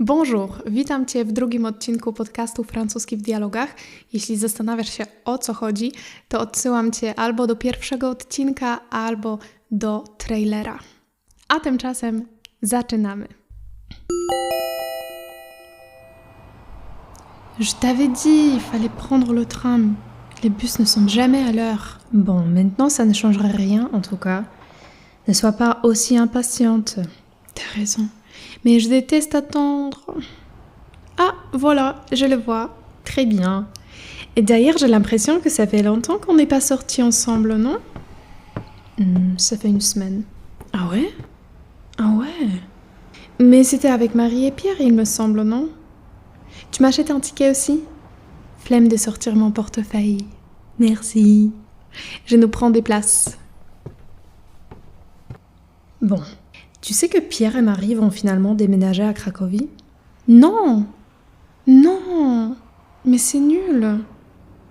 Bonjour, witam Cię w drugim odcinku podcastu Francuski w dialogach. Jeśli zastanawiasz się o co chodzi, to odsyłam Cię albo do pierwszego odcinka, albo do trailera. A tymczasem zaczynamy. Je t'avais dit, il fallait prendre le tram. Les bus ne sont jamais à l'heure. Bon, maintenant ça ne changerait rien en tout cas. Ne sois pas aussi impatiente. T'as raison. Mais je déteste attendre. Ah, voilà, je le vois. Très bien. Et d'ailleurs, j'ai l'impression que ça fait longtemps qu'on n'est pas sortis ensemble, non? Hmm, ça fait une semaine. Ah ouais? Ah ouais Mais c'était avec Marie et Pierre, il me semble, non? Tu m'achètes un ticket aussi? Flemme de sortir mon portefeuille. Merci. Je nous prends des places. Bon, tu sais que Pierre et Marie vont finalement déménager à Cracovie? Non Non Mais c'est nul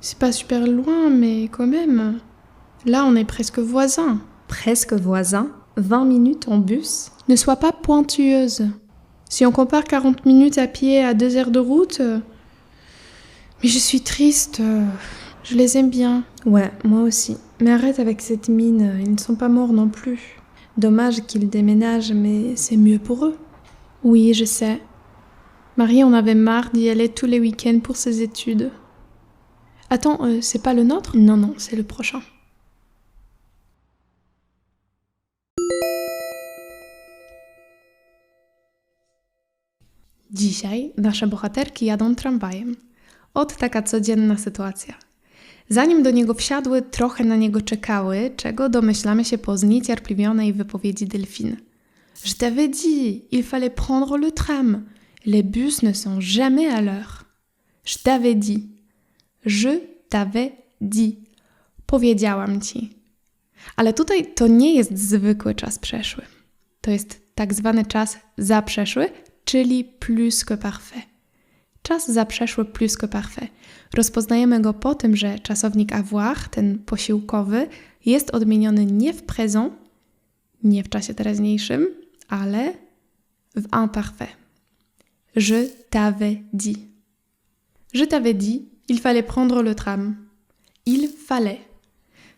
C'est pas super loin, mais quand même. Là, on est presque voisins. Presque voisins? 20 minutes en bus? Ne sois pas pointueuse. Si on compare 40 minutes à pied à deux heures de route. Mais je suis triste. Je les aime bien. Ouais, moi aussi. Mais arrête avec cette mine, ils ne sont pas morts non plus. Dommage qu'ils déménagent, mais c'est mieux pour eux. Oui, je sais. Marie en avait marre d'y aller tous les week-ends pour ses études. Attends, euh, c'est pas le nôtre? Non, non, c'est le prochain. Dzisiaj nasze bohaterki jadą tramwajem. Ot taka codzienna sytuacja. Zanim do niego wsiadły, trochę na niego czekały, czego domyślamy się po zniecierpliwionej wypowiedzi Delphine. Je t'avais dit, il fallait prendre le tram. Les bus ne sont jamais à l'heure. Je t'avais dit. Je t'avais dit. Powiedziałam ci. Ale tutaj to nie jest zwykły czas przeszły. To jest tak zwany czas zaprzeszły, czyli plus que parfait. Czas zaprzeszły plus que parfait. Rozpoznajemy go po tym, że czasownik avoir, ten posiłkowy, jest odmieniony nie w présent, nie w czasie teraźniejszym, ale w imparfait. Je t'avais dit. Je t'avais dit, il fallait prendre le tram. Il fallait.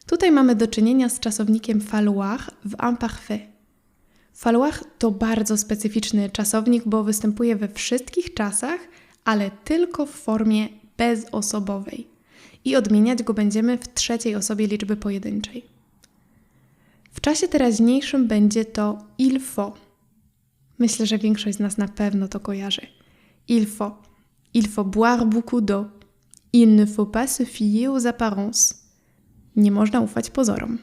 Tutaj mamy do czynienia z czasownikiem falloir w imparfait. Falloir to bardzo specyficzny czasownik, bo występuje we wszystkich czasach, ale tylko w formie bezosobowej. I odmieniać go będziemy w trzeciej osobie liczby pojedynczej. W czasie teraźniejszym będzie to il faut. Myślę, że większość z nas na pewno to kojarzy. Il faut. Il faut boire beaucoup d'eau. Il ne faut pas se fier aux apparences. Nie można ufać pozorom.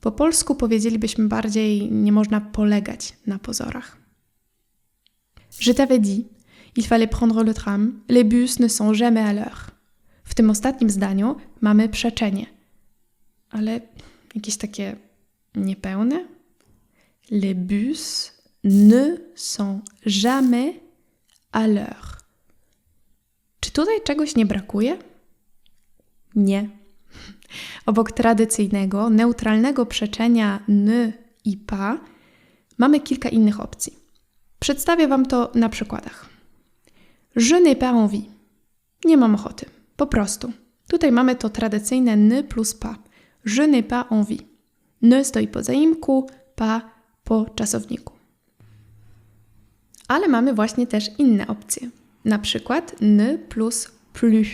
Po polsku powiedzielibyśmy bardziej nie można polegać na pozorach. Je t'avais dit, il fallait prendre le tram. Les bus ne sont jamais à l'heure. W tym ostatnim zdaniu mamy przeczenie. Ale jakieś takie niepełne. Les bus ne sont jamais à l'heure. Czy tutaj czegoś nie brakuje? Nie. Obok tradycyjnego, neutralnego przeczenia n i pa mamy kilka innych opcji. Przedstawię Wam to na przykładach. Je n'ai pas envie. Nie mam ochoty. Po prostu. Tutaj mamy to tradycyjne n plus pa. Je n'ai pas envie. N stoi po zaimku, pa po czasowniku. Ale mamy właśnie też inne opcje. Na przykład n plus plus.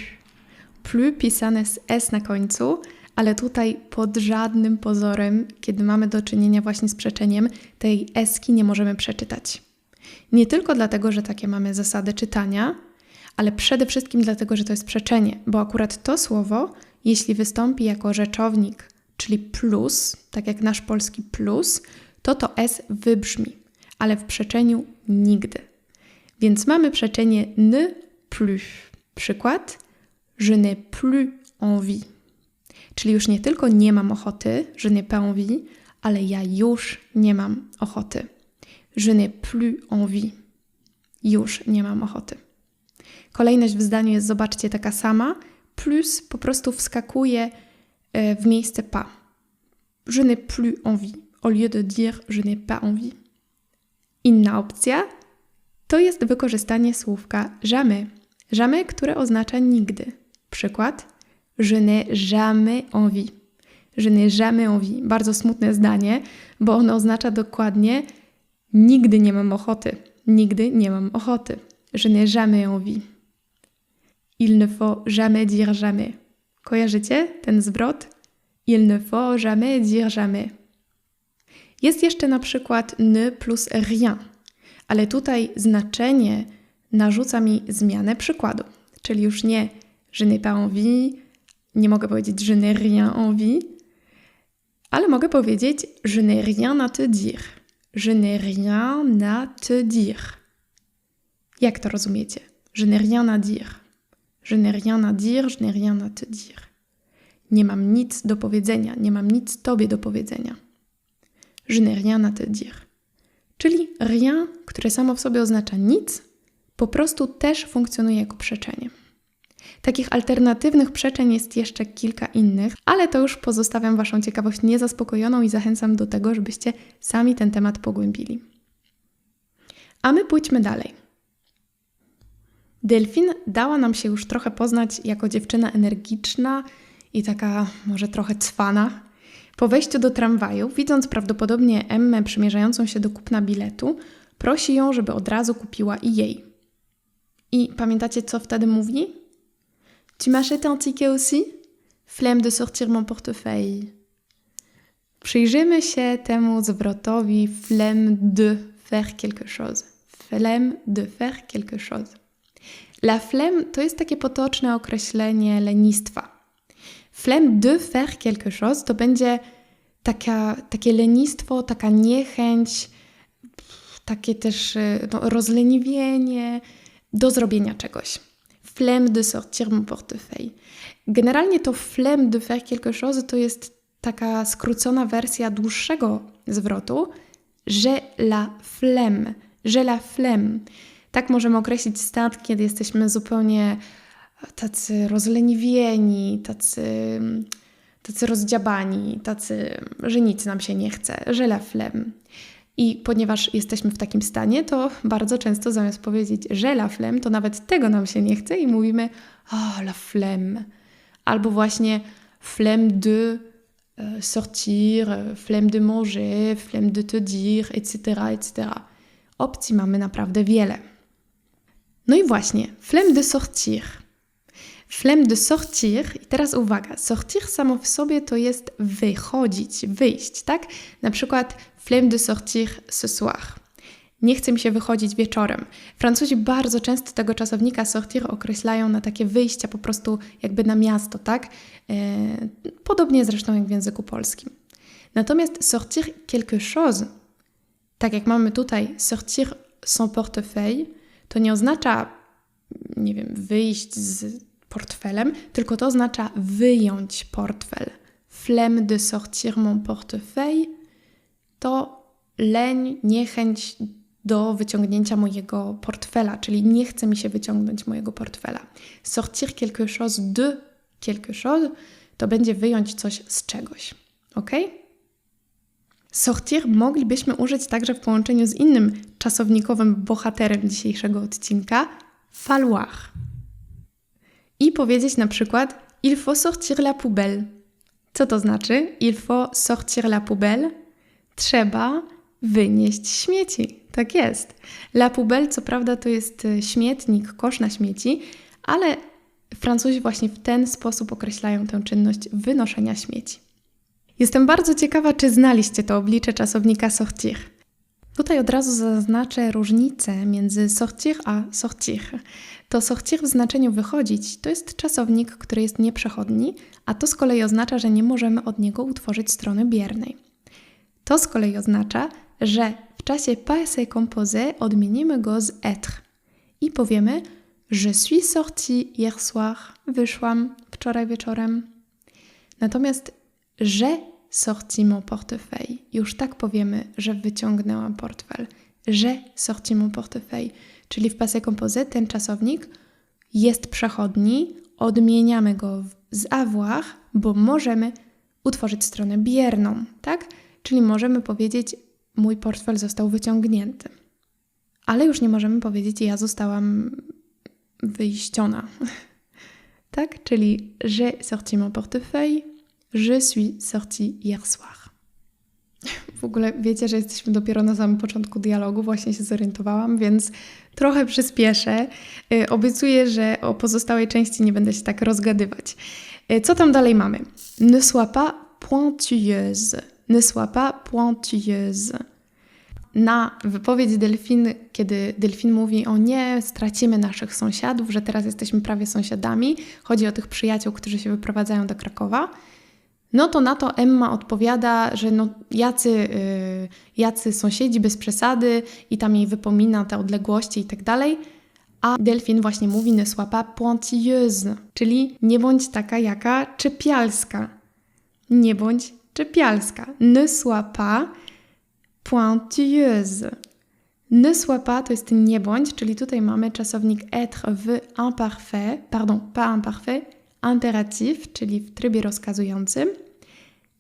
Plus pisane z s na końcu, ale tutaj pod żadnym pozorem, kiedy mamy do czynienia właśnie z przeczeniem, tej eski nie możemy przeczytać. Nie tylko dlatego, że takie mamy zasady czytania, ale przede wszystkim dlatego, że to jest przeczenie, bo akurat to słowo, jeśli wystąpi jako rzeczownik, czyli plus, tak jak nasz polski plus, to to s wybrzmi, ale w przeczeniu nigdy. Więc mamy przeczenie ne plus. Przykład je n'ai plus envie. Czyli już nie tylko nie mam ochoty, je n'ai pas envie, ale ja już nie mam ochoty. Je n'ai plus envie. Już nie mam ochoty. Kolejność w zdaniu jest, zobaczcie, taka sama, plus po prostu wskakuje e, w miejsce pas. Je n'ai plus envie, au lieu de dire je n'ai pas envie. Inna opcja, To jest wykorzystanie słówka jamais. Jamais, które oznacza nigdy. Przykład: Je n'ai jamais envie. Je n'ai jamais envie. Bardzo smutne zdanie, bo ono oznacza dokładnie nigdy nie mam ochoty. Nigdy nie mam ochoty. Je n'ai jamais envie. Il ne faut jamais dire jamais. Kojarzycie ten zwrot? Il ne faut jamais dire jamais. Jest jeszcze na przykład ne plus rien, ale tutaj znaczenie narzuca mi zmianę przykładu, czyli już nie je n'ai pas envie, nie mogę powiedzieć je n'ai rien envie, ale mogę powiedzieć je n'ai rien à te dire. Je n'ai rien à te dire. Jak to rozumiecie? Je n'ai rien à dire. Je n'ai rien à dire, je n'ai rien à te dire. Nie mam nic do powiedzenia, nie mam nic tobie do powiedzenia. Je n'ai rien à te dire. Czyli rien, które samo w sobie oznacza nic, po prostu też funkcjonuje jako przeczenie. Takich alternatywnych przeczeń jest jeszcze kilka innych, ale to już pozostawiam Waszą ciekawość niezaspokojoną i zachęcam do tego, żebyście sami ten temat pogłębili. A my pójdźmy dalej. Delfin dała nam się już trochę poznać jako dziewczyna energiczna i taka może trochę cwana. Po wejściu do tramwaju, widząc prawdopodobnie Emmę przymierzającą się do kupna biletu, prosi ją, żeby od razu kupiła i jej. I pamiętacie, co wtedy mówi? Tu m'achètes un ticket aussi? Flemme de sortir mon portefeuille. Przyjrzymy się temu zwrotowi flemme de faire quelque chose. Flemme de faire quelque chose. La flemme to jest takie potoczne określenie lenistwa. Flemme de faire quelque chose to będzie taka, takie lenistwo, taka niechęć, takie też no, rozleniwienie do zrobienia czegoś. Flemme de sortir mon portefeuille. Generalnie to flemme de faire quelque chose to jest taka skrócona wersja dłuższego zwrotu, że la flemme, że la flemme. Tak możemy określić stan, kiedy jesteśmy zupełnie tacy rozleniwieni, tacy, tacy rozdziabani, tacy, że nic nam się nie chce, że la flemme. I ponieważ jesteśmy w takim stanie, to bardzo często zamiast powiedzieć, że la flemme, to nawet tego nam się nie chce i mówimy oh, la flemme. Albo właśnie flemme de e, sortir, flemme de manger, flemme de te dire, etc., etc. Opcji mamy naprawdę wiele. No i właśnie, flemme de sortir. Flemme de sortir, i teraz uwaga, sortir samo w sobie to jest wychodzić, wyjść, tak? Na przykład flemme de sortir ce soir. Nie chce mi się wychodzić wieczorem. Francuzi bardzo często tego czasownika sortir określają na takie wyjścia po prostu jakby na miasto, tak? E, podobnie zresztą jak w języku polskim. Natomiast sortir quelque chose, tak jak mamy tutaj sortir son portefeuille, to nie oznacza, nie wiem, wyjść z portfelem, tylko to oznacza wyjąć portfel. Flemme de sortir mon portefeuille to leń, niechęć do wyciągnięcia mojego portfela, czyli nie chce mi się wyciągnąć mojego portfela. Sortir quelque chose de quelque chose to będzie wyjąć coś z czegoś. Ok? Sortir moglibyśmy użyć także w połączeniu z innym czasownikowym bohaterem dzisiejszego odcinka falloir. I powiedzieć na przykład il faut sortir la poubelle. Co to znaczy? Il faut sortir la poubelle. Trzeba wynieść śmieci. Tak jest. La poubelle, co prawda, to jest e, śmietnik, kosz na śmieci, ale Francuzi właśnie w ten sposób określają tę czynność wynoszenia śmieci. Jestem bardzo ciekawa, czy znaliście to oblicze czasownika sortir. Tutaj od razu zaznaczę różnicę między sortir a sortir. To sortir w znaczeniu wychodzić to jest czasownik, który jest nieprzechodni, a to z kolei oznacza, że nie możemy od niego utworzyć strony biernej. To z kolei oznacza, że w czasie passé composé odmienimy go z être i powiemy Je suis sorti hier soir. Wyszłam wczoraj wieczorem. Natomiast że sorti mon portefeuille. Już tak powiemy, że wyciągnęłam portfel. Że sorti mon portefeuille. Czyli w passé composé ten czasownik jest przechodni, odmieniamy go z avoir, bo możemy utworzyć stronę bierną, tak? Czyli możemy powiedzieć mój portfel został wyciągnięty. ale już nie możemy powiedzieć, ja zostałam wyjściona. tak? Czyli j'ai sorti mon portefeuille, je suis sorti hier soir. W ogóle wiecie, że jesteśmy dopiero na samym początku dialogu, właśnie się zorientowałam, więc trochę przyspieszę. Y, obiecuję, że o pozostałej części nie będę się tak rozgadywać. Y, co tam dalej mamy? Ne sois pas pointueuse. Ne sois pas pointueuse. Na wypowiedź Delfin, kiedy Delfin mówi o nie, stracimy naszych sąsiadów, że teraz jesteśmy prawie sąsiadami, chodzi o tych przyjaciół, którzy się wyprowadzają do Krakowa, no to na to Emma odpowiada, że no jacy, yy, jacy sąsiedzi bez przesady i tam jej wypomina te odległości i tak dalej. A Delfin właśnie mówi ne sois pas pointilleuse, czyli nie bądź taka jaka czepialska. Nie bądź czepialska. Ne sois pas pointilleuse. Ne sois pas to jest nie bądź, czyli tutaj mamy czasownik être w imparfait, pardon, pas imparfait, imperatif, czyli w trybie rozkazującym.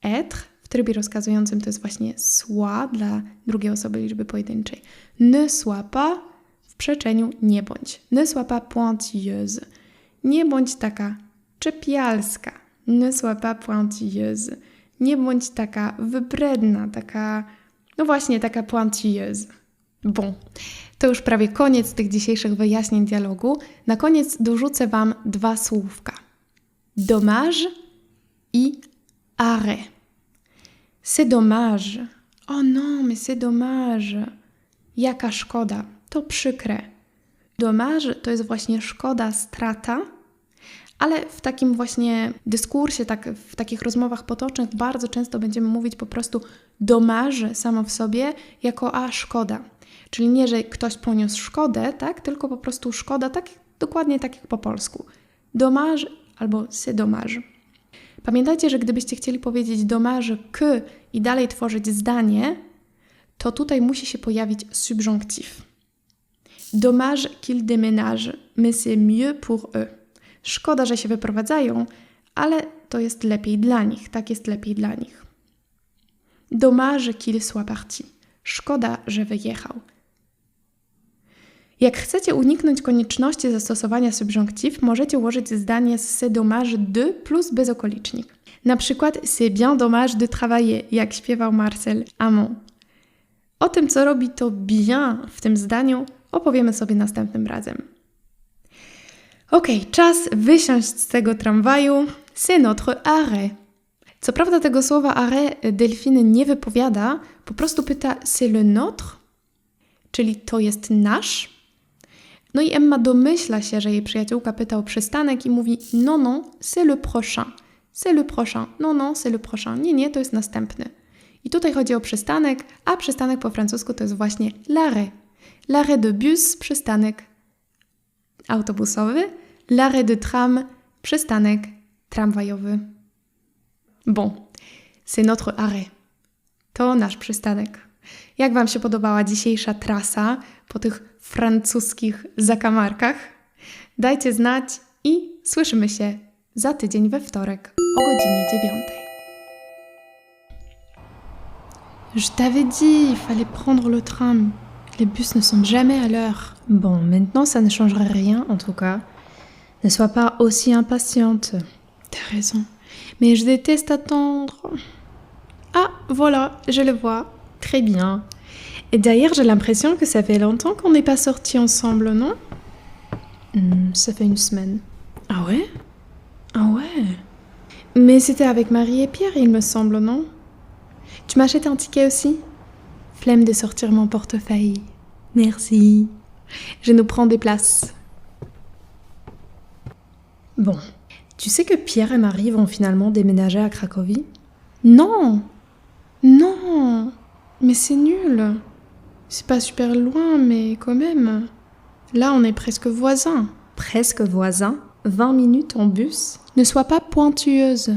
Être w trybie rozkazującym to jest właśnie soit dla drugiej osoby liczby pojedynczej. Ne sois pas w przeczeniu nie bądź. Ne sois pas pointilleuse. Nie bądź taka czepialska. Ne sois pas pointilleuse. Nie bądź taka wybredna, taka, no właśnie, taka pointilleuse. Bon, to już prawie koniec tych dzisiejszych wyjaśnień dialogu. Na koniec dorzucę Wam dwa słówka. Dommage i arrêt. C'est dommage. Oh non, mais c'est dommage. Jaka szkoda. To przykre. Dommage to jest właśnie szkoda, strata, ale w takim właśnie dyskursie, tak, w takich rozmowach potocznych bardzo często będziemy mówić po prostu dommage samo w sobie jako a szkoda. Czyli nie, że ktoś poniósł szkodę, tak, tylko po prostu szkoda, tak dokładnie tak jak po polsku. Dommage albo c'est dommage. Pamiętajcie, że gdybyście chcieli powiedzieć dommage que i dalej tworzyć zdanie, to tutaj musi się pojawić subjonctif. Dommage qu'il déménage, mais c'est mieux pour eux. Szkoda, że się wyprowadzają, ale to jest lepiej dla nich, tak jest lepiej dla nich. Dommage qu'il soit parti. Szkoda, że wyjechał. Jak chcecie uniknąć konieczności zastosowania subjonctif, możecie ułożyć zdanie z c'est dommage de plus bezokolicznik. Na przykład c'est bien dommage de travailler, jak śpiewał Marcel Amont. O tym, co robi to bien w tym zdaniu, opowiemy sobie następnym razem. Ok, czas wysiąść z tego tramwaju. C'est notre arrêt. Co prawda tego słowa arrêt Delfiny nie wypowiada, po prostu pyta c'est le nôtre, czyli to jest nasz, no i Emma domyśla się, że jej przyjaciółka pyta o przystanek i mówi non, non, c'est le prochain. C'est le prochain. Non, non, c'est le prochain. Nie, nie, to jest następny. I tutaj chodzi o przystanek, a przystanek po francusku to jest właśnie l'arrêt. L'arrêt de bus, przystanek autobusowy, l'arrêt de tram, przystanek tramwajowy. Bon, c'est notre arrêt. To nasz przystanek. Jak Wam się podobała dzisiejsza trasa po tych francuskich zakamarkach? Dajcie znać i słyszymy się za tydzień we wtorek o godzinie dziewiątej. Je t'avais dit, il fallait prendre le tram. Les bus ne sont jamais à l'heure. Bon, maintenant ça ne changerait rien en tout cas. Ne sois pas aussi impatiente. T'as raison. Mais je déteste attendre. Ah, voilà, je le vois. Très bien. Et d'ailleurs, j'ai l'impression que ça fait longtemps qu'on n'est pas sortis ensemble, non? Hmm, ça fait une semaine. Ah ouais? Ah ouais Mais c'était avec Marie et Pierre, il me semble, non? Tu m'achètes un ticket aussi? Flemme de sortir mon portefeuille. Merci. Je nous prends des places. Bon, tu sais que Pierre et Marie vont finalement déménager à Cracovie? Non Non Mais c'est nul C'est pas super loin, mais quand même. Là, on est presque voisins. Presque voisins 20 minutes en bus Ne sois pas pointueuse.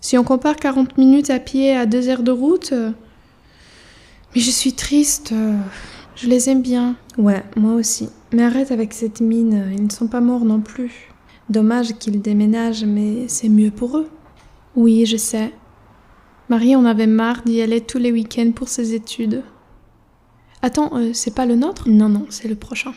Si on compare 40 minutes à pied à deux heures de route. Mais je suis triste. Je les aime bien. Ouais, moi aussi. Mais arrête avec cette mine, ils ne sont pas morts non plus. Dommage qu'ils déménagent, mais c'est mieux pour eux. Oui, je sais. Marie en avait marre d'y aller tous les week-ends pour ses études. Attends, euh, c'est pas le nôtre? Non, non, c'est le prochain.